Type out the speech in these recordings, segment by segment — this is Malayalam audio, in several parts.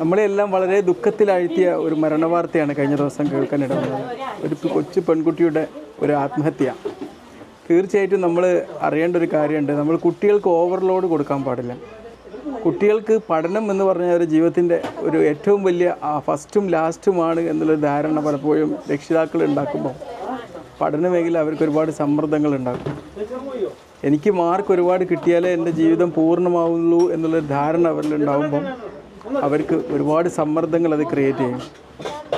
നമ്മളെല്ലാം വളരെ ദുഃഖത്തിലാഴ്ത്തിയ ഒരു മരണവാർത്തയാണ് കഴിഞ്ഞ ദിവസം കേൾക്കാനിട ഒരു കൊച്ചു പെൺകുട്ടിയുടെ ഒരു ആത്മഹത്യ. തീർച്ചയായിട്ടും നമ്മൾ അറിയേണ്ട ഒരു കാര്യമുണ്ട്. നമ്മൾ കുട്ടികൾക്ക് ഓവർലോഡ് കൊടുക്കാൻ പാടില്ല. കുട്ടികൾക്ക് പഠനം എന്ന് പറഞ്ഞാൽ ഒരു ജീവിതത്തിന്റെ ഒരു ഏറ്റവും വലിയ ഫസ്റ്റും ലാസ്റ്റുമാണ് എന്നുള്ളൊരു ധാരണ പലപ്പോഴും രക്ഷിതാക്കൾ ഉണ്ടാക്കുമ്പോൾ. പഠന മേഖല അവർക്ക് ഒരുപാട് സമ്മർദ്ദങ്ങൾ ഉണ്ടാക്കും എനിക്ക് മാർക്ക് ഒരുപാട് കിട്ടിയാലേ എന്റെ ജീവിതം പൂർണമാവുള്ളൂ എന്നുള്ളൊരു ധാരണ അവരിൽ ഉണ്ടാകുമ്പം അവർക്ക് ഒരുപാട് സമ്മർദ്ദങ്ങൾ അത് ക്രിയേറ്റ് ചെയ്യും.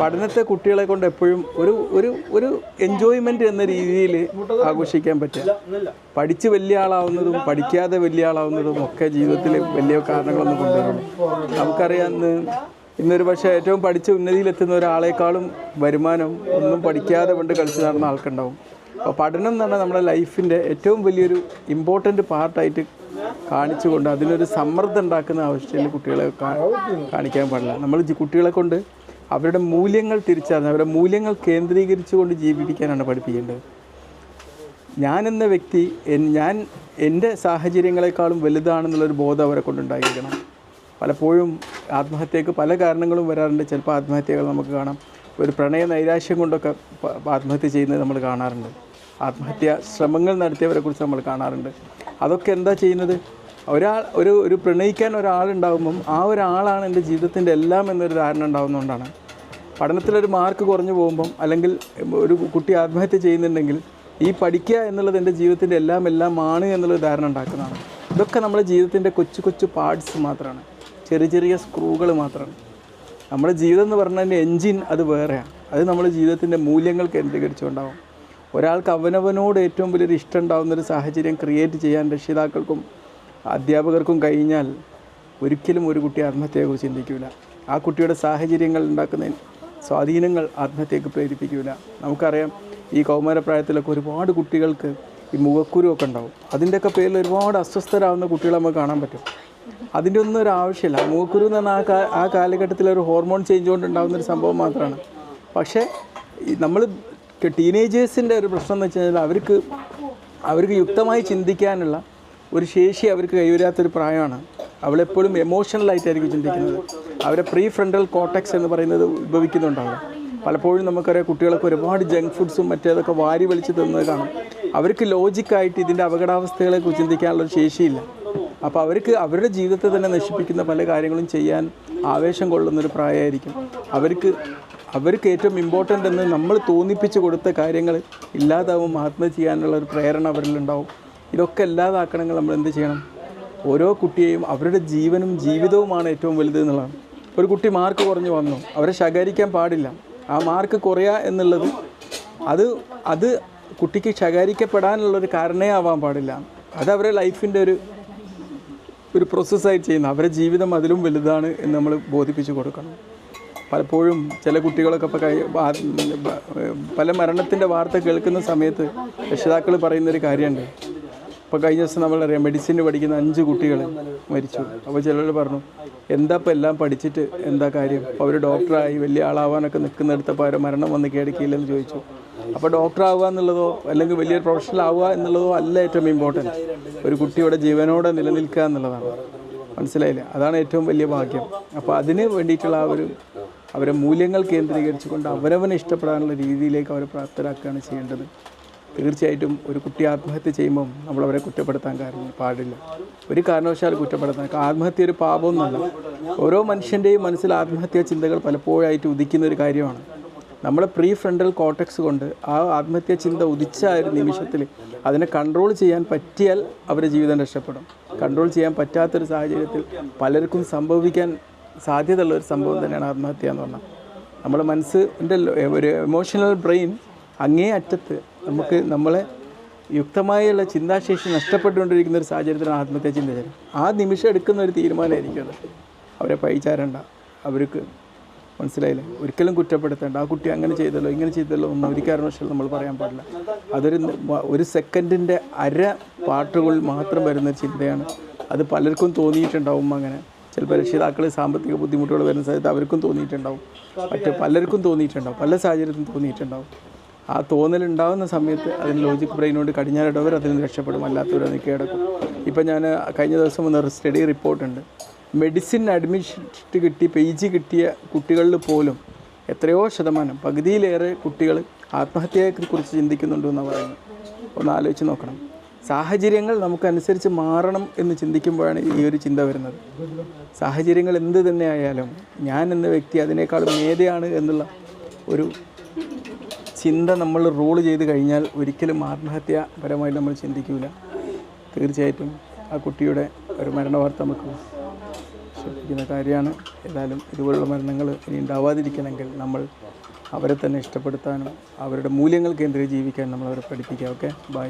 പഠനത്തെ കുട്ടികളെ കൊണ്ട് എപ്പോഴും ഒരു ഒരു ഒരു എൻജോയ്മെന്റ് എന്ന രീതിയിൽ ആഘോഷിക്കാൻ പറ്റുക. പഠിച്ച് വലിയ ആളാവുന്നതും പഠിക്കാതെ വലിയ ആളാവുന്നതും ഒക്കെ ജീവിതത്തിൽ വലിയ കാരണങ്ങളൊന്നും കൊണ്ടുവരുള്ളൂ. നമുക്കറിയാം ഇന്ന് ഇന്നൊരു പക്ഷേ ഏറ്റവും പഠിച്ച് ഉന്നതിയിലെത്തുന്ന ഒരാളെക്കാളും വരുമാനം ഒന്നും പഠിക്കാതെ കൊണ്ട് കളിച്ച് നടന്ന ആൾക്കുണ്ടാവും. അപ്പോൾ പഠനം എന്ന് പറഞ്ഞാൽ നമ്മുടെ ലൈഫിന്റെ ഏറ്റവും വലിയൊരു ഇമ്പോർട്ടന്റ് പാർട്ടായിട്ട് കാണിച്ചുകൊണ്ട് അതിനൊരു സമ്മർദ്ദം ഉണ്ടാക്കുന്ന ആവശ്യത്തിൽ കുട്ടികളെ കാണിക്കാൻ പാടില്ല. നമ്മൾ കുട്ടികളെ കൊണ്ട് അവരുടെ മൂല്യങ്ങൾ തിരിച്ചറിഞ്ഞ് അവരുടെ മൂല്യങ്ങൾ കേന്ദ്രീകരിച്ചുകൊണ്ട് ജീവിപ്പിക്കാനാണ് പഠിപ്പിക്കേണ്ടത്. ഞാൻ എന്ന വ്യക്തി ഞാൻ എന്റെ സാഹചര്യങ്ങളെക്കാളും വലുതാണെന്നുള്ളൊരു ബോധം അവരെ കൊണ്ടുണ്ടായിരിക്കണം. പലപ്പോഴും ആത്മഹത്യക്ക് പല കാരണങ്ങളും വരാറുണ്ട്. ചിലപ്പോൾ ആത്മഹത്യകൾ നമുക്ക് കാണാം. ഒരു പ്രണയ നൈരാശ്യം കൊണ്ടൊക്കെ ആത്മഹത്യ ചെയ്യുന്നത് നമ്മൾ കാണാറുണ്ട്. ആത്മഹത്യാ ശ്രമങ്ങൾ നടത്തിയവരെക്കുറിച്ച് നമ്മൾ കാണാറുണ്ട്. അതൊക്കെ എന്താ ചെയ്യുന്നത്? ഒരാൾ ഒരു ഒരു പ്രണയിക്കാൻ ഒരാളുണ്ടാകുമ്പം ആ ഒരാളാണ് എന്റെ ജീവിതത്തിന്റെ എല്ലാം എന്നൊരു ധാരണ ഉണ്ടാകുന്നതുകൊണ്ടാണ് പഠനത്തിലൊരു മാർക്ക് കുറഞ്ഞു പോകുമ്പം അല്ലെങ്കിൽ ഒരു കുട്ടി ആത്മഹത്യ ചെയ്യുന്നുണ്ടെങ്കിൽ ഈ പഠിക്കുക എന്നുള്ളത് എന്റെ ജീവിതത്തിന്റെ എല്ലാം എല്ലാം ആണ് എന്നുള്ളൊരു ധാരണ ഉണ്ടാക്കുന്നതാണ്. ഇതൊക്കെ നമ്മുടെ ജീവിതത്തിന്റെ കൊച്ചു കൊച്ചു പാർട്സ് മാത്രമാണ്. ചെറിയ ചെറിയ സ്ക്രൂകൾ മാത്രമാണ്. നമ്മുടെ ജീവിതം എന്ന് പറഞ്ഞതിന്റെ എൻജിൻ അത് വേറെയാണ്. അത് നമ്മുടെ ജീവിതത്തിന്റെ മൂല്യങ്ങൾ കേന്ദ്രീകരിച്ചുകൊണ്ടാവും. ഒരാൾക്ക് അവനവനോട് ഏറ്റവും വലിയൊരു ഇഷ്ടം ഉണ്ടാകുന്ന ഒരു സാഹചര്യം ക്രിയേറ്റ് ചെയ്യാൻ രക്ഷിതാക്കൾക്കും അധ്യാപകർക്കും കഴിഞ്ഞാൽ ഒരിക്കലും ഒരു കുട്ടി ആത്മഹത്യയെക്കുറിച്ച് ചിന്തിക്കില്ല ആ കുട്ടിയുടെ സാഹചര്യങ്ങൾ ഉണ്ടാക്കുന്ന സ്വാധീനങ്ങൾ ആത്മഹത്യക്ക് പ്രേരിപ്പിക്കില്ല നമുക്കറിയാം ഈ കൗമാരപ്രായത്തിലൊക്കെ ഒരുപാട് കുട്ടികൾക്ക് ഈ മുഖക്കുരുവൊക്കെ ഉണ്ടാവും. അതിന്റെയൊക്കെ പേരിൽ ഒരുപാട് അസ്വസ്ഥരാകുന്ന കുട്ടികളെ നമുക്ക് കാണാൻ പറ്റും. അതിന്റെ ഒന്നും ഒരു ആവശ്യമില്ല. മൂക്കുരു എന്ന് പറഞ്ഞാൽ ആ കാലഘട്ടത്തിൽ ഒരു ഹോർമോൺ ചേഞ്ച് കൊണ്ട് ഉണ്ടാകുന്ന ഒരു സംഭവം മാത്രമാണ്. പക്ഷേ നമ്മൾ ടീനേജേഴ്സിന്റെ ഒരു പ്രശ്നം എന്ന് വെച്ച് കഴിഞ്ഞാൽ അവർക്ക് അവർക്ക് യുക്തമായി ചിന്തിക്കാനുള്ള ഒരു ശേഷി അവർക്ക് കൈവരാത്തൊരു പ്രായമാണ്. അവളെപ്പോഴും എമോഷണലായിട്ടായിരിക്കും ചിന്തിക്കുന്നത്. അവരെ പ്രീ ഫ്രണ്ടൽ കോട്ടക്സ് എന്ന് പറയുന്നത് ഉത്ഭവിക്കുന്നുണ്ടാവും. പലപ്പോഴും നമുക്കറിയാം കുട്ടികളൊക്കെ ഒരുപാട് ജങ്ക് ഫുഡ്സും മറ്റേതൊക്കെ വാരി വലിച്ച് തിന്നത് കാണും. അവർക്ക് ലോജിക്കായിട്ട് ഇതിന്റെ അപകടാവസ്ഥകളെ കുറിച്ച് ചിന്തിക്കാനുള്ളൊരു ശേഷിയില്ല. അപ്പോൾ അവർക്ക് അവരുടെ ജീവിതത്തെ തന്നെ നശിപ്പിക്കുന്ന പല കാര്യങ്ങളും ചെയ്യാൻ ആവേശം കൊള്ളുന്നൊരു പ്രായമായിരിക്കും. അവർക്ക് അവർക്ക് ഏറ്റവും ഇമ്പോർട്ടന്റ് എന്ന് നമ്മൾ തോന്നിപ്പിച്ച് കൊടുത്ത കാര്യങ്ങൾ ഇല്ലാതാവും ആത്മഹത്യ ചെയ്യാനുള്ള ഒരു പ്രേരണ അവരിലുണ്ടാവും ഇതൊക്കെ ഇല്ലാതാക്കണമെങ്കിൽ നമ്മൾ എന്ത് ചെയ്യണം? ഓരോ കുട്ടിയെയും അവരുടെ ജീവനും ജീവിതവുമാണ് ഏറ്റവും വലുത് എന്നുള്ളതാണ്. ഒരു കുട്ടി മാർക്ക് കുറഞ്ഞു വന്നു അവരെ ശകാരിക്കാൻ പാടില്ല. ആ മാർക്ക് കുറയുക എന്നുള്ളത് അത് അത് കുട്ടിക്ക് ശകാരിക്കപ്പെടാനുള്ളൊരു കാരണേ ആവാൻ പാടില്ല. അത് അവരെ ലൈഫിന്റെ ഒരു ഒരു പ്രോസസ്സായിട്ട് ചെയ്യുന്ന. അവരുടെ ജീവിതം അതിലും വലുതാണ് എന്ന് നമ്മൾ ബോധിപ്പിച്ചു കൊടുക്കണം. പലപ്പോഴും ചില കുട്ടികളൊക്കെ ഇപ്പോൾ പല മരണത്തിന്റെ വാർത്ത കേൾക്കുന്ന സമയത്ത് രക്ഷിതാക്കൾ പറയുന്നൊരു കാര്യമുണ്ട്. ഇപ്പോൾ കഴിഞ്ഞ ദിവസം നമ്മളറിയാം മെഡിസിൻ പഠിക്കുന്ന അഞ്ച് കുട്ടികൾ മരിച്ചു. അപ്പോൾ ചിലർ പറഞ്ഞു എന്താ ഇപ്പോൾ എല്ലാം പഠിച്ചിട്ട് എന്താ കാര്യം? അപ്പോൾ അവർ ഡോക്ടറായി വലിയ ആളാവാനൊക്കെ നിൽക്കുന്നിടത്തപ്പോൾ അവരെ മരണം വന്ന് കേടക്കിയില്ലെന്ന് ചോദിച്ചു. അപ്പോൾ ഡോക്ടറാവുക എന്നുള്ളതോ അല്ലെങ്കിൽ വലിയൊരു പ്രൊഫഷണൽ ആവുക എന്നുള്ളതോ അല്ല ഏറ്റവും ഇമ്പോർട്ടന്റ് ഒരു കുട്ടിയുടെ ജീവനോടെ നിലനിൽക്കുക എന്നുള്ളതാണ്. മനസ്സിലായില്ലേ? അതാണ് ഏറ്റവും വലിയ ഭാഗ്യം. അപ്പോൾ അതിന് വേണ്ടിയിട്ടുള്ള ആ ഒരു അവരെ മൂല്യങ്ങൾ കേന്ദ്രീകരിച്ചുകൊണ്ട് അവരവനെ ഇഷ്ടപ്പെടാനുള്ള രീതിയിലേക്ക് അവരെ പ്രാപ്തരാക്കുകയാണ് ചെയ്യേണ്ടത്. തീർച്ചയായിട്ടും ഒരു കുട്ടി ആത്മഹത്യ ചെയ്യുമ്പം നമ്മൾ അവരെ കുറ്റപ്പെടുത്താൻ കാരണം പാടില്ല. ഒരു കാരണവശാലും കുറ്റപ്പെടുത്താൻ ആത്മഹത്യ ഒരു പാപമൊന്നുമല്ല. ഓരോ മനുഷ്യന്റെയും മനസ്സിൽ ആത്മഹത്യാ ചിന്തകൾ പലപ്പോഴായിട്ട് ഉദിക്കുന്ന ഒരു കാര്യമാണ്. നമ്മുടെ പ്രീ ഫ്രണ്ടൽ കോട്ടക്സ് കൊണ്ട് ആ ആത്മഹത്യാ ചിന്ത ഉദിച്ച ഒരു നിമിഷത്തിൽ അതിനെ കൺട്രോൾ ചെയ്യാൻ പറ്റിയാൽ അവരുടെ ജീവിതം രക്ഷപ്പെടും. കൺട്രോൾ ചെയ്യാൻ പറ്റാത്തൊരു സാഹചര്യത്തിൽ പലർക്കും സംഭവിക്കാൻ സാധ്യതയുള്ള ഒരു സംഭവം തന്നെയാണ് ആത്മഹത്യ എന്ന് പറഞ്ഞാൽ. നമ്മുടെ മനസ്സിന്റെ ഒരു എമോഷണൽ ബ്രെയിൻ അങ്ങേ അറ്റത്ത് നമുക്ക് നമ്മളെ യുക്തമായുള്ള ചിന്താശേഷി നഷ്ടപ്പെട്ടുകൊണ്ടിരിക്കുന്ന ഒരു സാഹചര്യത്തിലാണ് ആത്മഹത്യ ചിന്ത ചെയ്യുന്നത് ആ നിമിഷം എടുക്കുന്ന ഒരു തീരുമാനമായിരിക്കും അത്. അവരെ പഴിച്ചാരണ്ട. അവർക്ക് മനസ്സിലായില്ലേ? ഒരിക്കലും കുറ്റപ്പെടുത്തേണ്ട. ആ കുട്ടി അങ്ങനെ ചെയ്തല്ലോ ഇങ്ങനെ ചെയ്തല്ലോ ഒന്നും ഒരു കാരണവശാലും നമ്മൾ പറയാൻ പാടില്ല. അതൊരു ഒരു സെക്കൻഡിന്റെ അര പാട്ടുകൾ മാത്രം വരുന്ന ചിന്തയാണ്. അത് പലർക്കും തോന്നിയിട്ടുണ്ടാവും അങ്ങനെ. ചിലപ്പോൾ രക്ഷിതാക്കൾ സാമ്പത്തിക ബുദ്ധിമുട്ടുകൾ വരുന്ന സമയത്ത് അവർക്കും തോന്നിയിട്ടുണ്ടാവും. മറ്റ് പലർക്കും തോന്നിയിട്ടുണ്ടാവും. പല സാഹചര്യത്തിലും തോന്നിയിട്ടുണ്ടാവും. ആ തോന്നലുണ്ടാകുന്ന സമയത്ത് അതിന് ലോജിക് ബ്രെയിനോട് കടിഞ്ഞാലിടവർ അതിൽ നിന്ന് രക്ഷപ്പെടും. അല്ലാത്തവർ അതിന് കീഴടക്കും. ഇപ്പം ഞാൻ കഴിഞ്ഞ ദിവസം വന്ന സ്റ്റഡി റിപ്പോർട്ടുണ്ട് മെഡിസിൻ അഡ്മിഷൻ കിട്ടി പി ജി കിട്ടിയ കുട്ടികളിൽ പോലും എത്രയോ ശതമാനം പകുതിയിലേറെ കുട്ടികൾ ആത്മഹത്യയെക്കുറിച്ച് ചിന്തിക്കുന്നുണ്ട് എന്നാണ് പറയുന്നത്. ഒന്ന് ആലോചിച്ച് നോക്കണം. സാഹചര്യങ്ങൾ നമുക്കനുസരിച്ച് മാറണം എന്ന് ചിന്തിക്കുമ്പോഴാണ് ഈ ഒരു ചിന്ത വരുന്നത്. സാഹചര്യങ്ങൾ എന്ത് തന്നെ ആയാലും ഞാൻ എന്ന വ്യക്തി അതിനേക്കാൾ മേധയാണ് എന്നുള്ള ഒരു ചിന്ത നമ്മൾ റൂൾ ചെയ്ത് കഴിഞ്ഞാൽ ഒരിക്കലും ആത്മഹത്യാപരമായി നമ്മൾ ചിന്തിക്കില്ല തീർച്ചയായിട്ടും ആ കുട്ടിയുടെ ഒരു മരണ വാർത്ത നമുക്ക് ശ്രദ്ധിക്കുന്ന കാര്യമാണ്. ഏതായാലും ഇതുപോലുള്ള മരണങ്ങൾ ഇനി ഉണ്ടാവാതിരിക്കണമെങ്കിൽ നമ്മൾ അവരെ തന്നെ ഇഷ്ടപ്പെടുത്താനും അവരുടെ മൂല്യങ്ങൾ കേന്ദ്രീകരിച്ച് ജീവിക്കാൻ നമ്മൾ അവരെ പഠിപ്പിക്കുക ഓക്കെ? ബൈ.